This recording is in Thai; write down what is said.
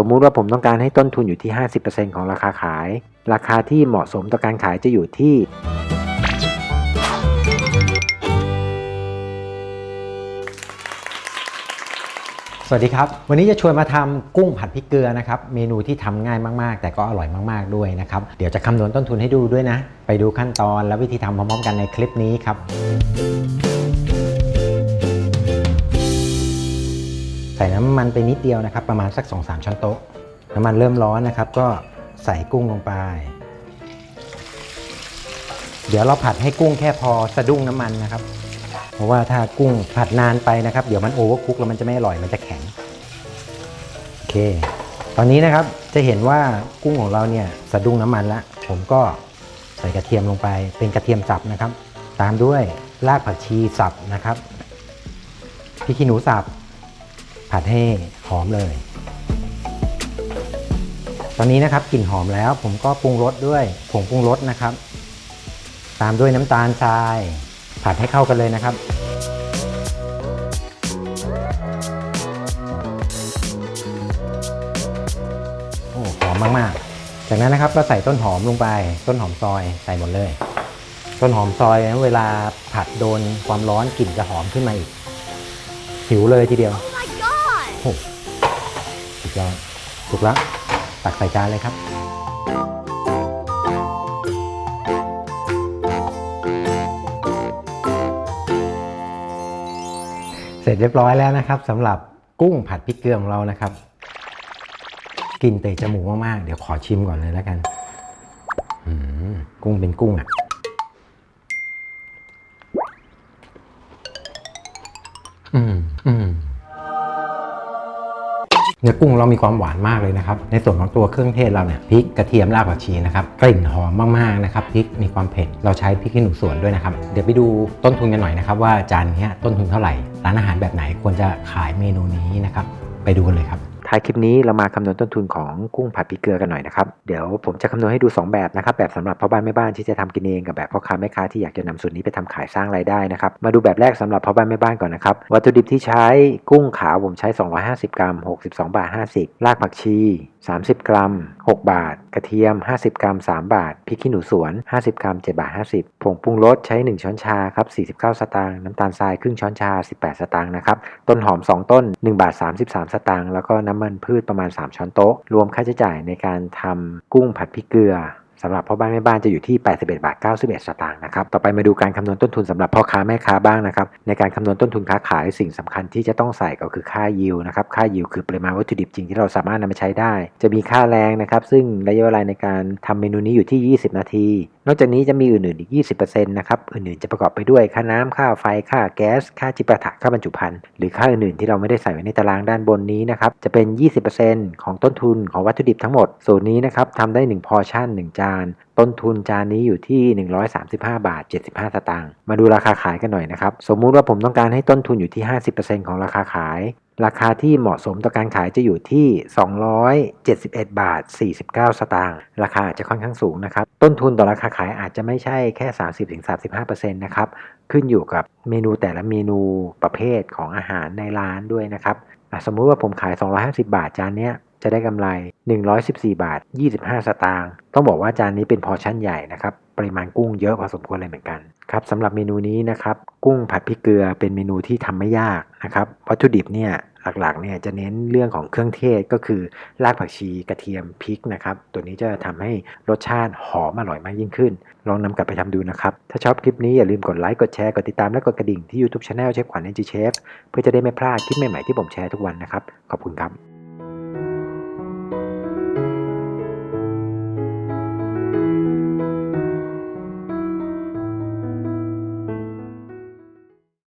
สมมุติว่าผมต้องการให้ต้นทุนอยู่ที่ 50%ของราคาขาย ราคาที่เหมาะสมต่อการขายจะอยู่ที่ สวัสดีครับ วันนี้จะชวนมาทำกุ้งผัดพริกเกลือนะครับ เมนูที่ทำง่ายมากๆ แต่ก็อร่อยมากๆด้วยนะครับ เดี๋ยวจะคำนวณต้นทุนให้ดูด้วยนะ ไปดูขั้นตอนและวิธีทำพร้อมๆ กันในคลิปนี้ครับ ใส่น้ำมันไปนิดเดียวนะครับ ประมาณสัก 2-3 ช้อนโต๊ะ น้ำมันเริ่มร้อนนะครับ ก็ใส่กุ้งลงไป เดี๋ยวเราผัดให้กุ้งแค่พอสะดุ้งน้ำมันนะครับ เพราะว่าถ้ากุ้งผัดนานไปนะครับ เดี๋ยวมันโอเวอร์คุกแล้วมันจะไม่อร่อยมันจะแข็ง โอเค ตอนนี้นะครับจะเห็นว่ากุ้งของเราเนี่ยสะดุ้งน้ำมันแล้ว ผมก็ใส่กระเทียมลงไปเป็นกระเทียมสับนะครับ ตามด้วยรากผักชีสับนะครับพริกขี้หนูสับ ผัดให้หอมเลย ตอนนี้นะครับกลิ่นหอมแล้วผมก็ปรุงรสด้วยผงปรุงรสนะครับ ตามด้วยน้ำตาลทราย ผัดให้เข้ากันเลยนะครับโอ้หอมมากๆ จากนั้นนะครับก็ใส่ต้นหอมลงไป ต้นหอมซอยใส่หมดเลย ต้นหอมซอยนะเวลาผัดโดนความร้อนกลิ่นจะหอมขึ้นมาอีกหิวเลยทีเดียว Oh my god! โอ้สุดยอดถูกแล้วตักใส่จานเลยครับ เสร็จเรียบร้อยแล้วนะครับสำหรับกุ้งผัดพริกเกลือของเรานะครับกลินเตะจมูกมากๆ เดี๋ยวขอชิมก่อนเลยแล้วกันกุ้งเป็นกุ้งอะ อืม อืม เนื้อกุ้งเรามีความหวานมากเลยนะครับ ในส่วนของตัวเครื่องเทศเราเนี่ยพริกกระเทียมรากผักชีนะครับกลิ่นหอมมากๆนะครับพริกมีความเผ็ดเราใช้พริกขี้หนูสวนด้วยนะครับเดี๋ยวไปดูต้นทุนกันหน่อยนะครับว่าจานนี้ต้นทุนเท่าไหร่ร้านอาหารแบบไหนควรจะขายเมนูนี้นะครับไปดูกันเลยครับ ท้ายคลิปนี้เรามาคำนวณต้นทุนของกุ้งผัดพริกเกลือกันหน่อยนะครับ เดี๋ยวผมจะคำนวณให้ดู 2 แบบนะครับ แบบสำหรับพ่อบ้านแม่บ้านที่จะทำกินเองกับแบบพ่อค้าแม่ค้าที่อยากจะนำสูตรนี้ไปทำขายสร้างรายได้นะครับ มาดูแบบแรกสำหรับพ่อบ้านแม่บ้านก่อนนะครับ วัตถุดิบที่ใช้กุ้งขาวผมใช้ 250 กรัม 62 บาท 50 รากผักชี 30 กรัม 6 บาท กระเทียม 50 กรัม 3 บาท พริกขี้หนูสวน 50 กรัม 7 บาท 50 ผงปรุงรสใช้ 1 ช้อนชาครับ 49 สตางค์ น้ำตาลทรายครึ่งช้อนชา 18 สตางค์นะครับ ต้นหอม 2 ต้น 1 บาท 33 สตางค์ แล้วก็น้ำมันพืชประมาณ 3 ช้อนโต๊ะ รวมค่าใช้จ่ายในการทำกุ้งผัดพริกเกลือ สำหรับพ่อบ้านแม่บ้านจะอยู่ที่ 81บาท91 สตางค์นะครับ ต่อไปมาดูการคำนวณต้นทุนสำหรับพ่อค้าแม่ค้าบ้างนะครับ ในการคำนวณต้นทุนค้าขายสิ่งสำคัญที่จะต้องใส่ก็คือค่ายิวนะครับ ค่ายิวคือปริมาณวัตถุดิบจริงที่เราสามารถนำมาใช้ได้ จะมีค่าแรงนะครับ ซึ่งระยะเวลาในการทำเมนูนี้อยู่ที่ 20 นาที นอกจากนี้จะมีอื่นๆอีก 20%นะครับ อื่นๆจะประกอบไปด้วยค่าน้ำค่าไฟ ค่าแก๊ส ค่าจิปาถะค่าบรรจุภัณฑ์ หรือค่าอื่นๆที่เราไม่ได้ใส่ไว้ในตารางด้านบนนี้นะครับ จะเป็น 20%ของต้นทุนของวัตถุดิบทั้งหมด ส่วนนี้นะครับทำได้1พอชั่น1จานต้นทุนจานนี้อยู่ที่ 135 บาท 75 สตางค์ มาดูราคาขายกันหน่อยนะครับ สมมุติว่าผมต้องการให้ต้นทุนอยู่ที่ 50%ของราคาขาย ราคาที่เหมาะสมต่อการขายจะอยู่ที่ 271 บาท 49 สตางค์ ราคาอาจจะค่อนข้างสูงนะครับ ต้นทุนต่อราคาขายอาจจะไม่ใช่แค่ 30-35%นะครับ ขึ้นอยู่กับเมนูแต่ละเมนูประเภทของอาหารในร้านด้วยนะครับ สมมุติว่าผมขาย 250 บาทจานเนี้ย จะได้กำไร 114 บาท 25 สตางค์ต้องบอกว่าจานนี้เป็นพอชั่นใหญ่นะครับ ปริมาณกุ้งเยอะพอสมควรเลยเหมือนกันครับสำหรับเมนูนี้นะครับ กุ้งผัดพริกเกลือเป็นเมนูที่ทำไม่ยากนะครับวัตถุดิบเนี่ยหลักๆเนี่ยจะเน้นเรื่องของเครื่องเทศก็คือรากผักชีกระเทียมพริกนะครับ ตัวนี้จะทำให้รสชาติหอมอร่อยมากยิ่งขึ้น ลองนำกลับไปทำดูนะครับ ถ้าชอบคลิปนี้อย่าลืมกดไลค์กดแชร์กดติดตามและกดกระดิ่งที่ YouTube Channel เชฟขวัญ NG Chef เพื่อจะได้ไม่พลาดคลิปใหม่ๆที่ผมแชร์ทุกวันนะครับ ขอบคุณครับ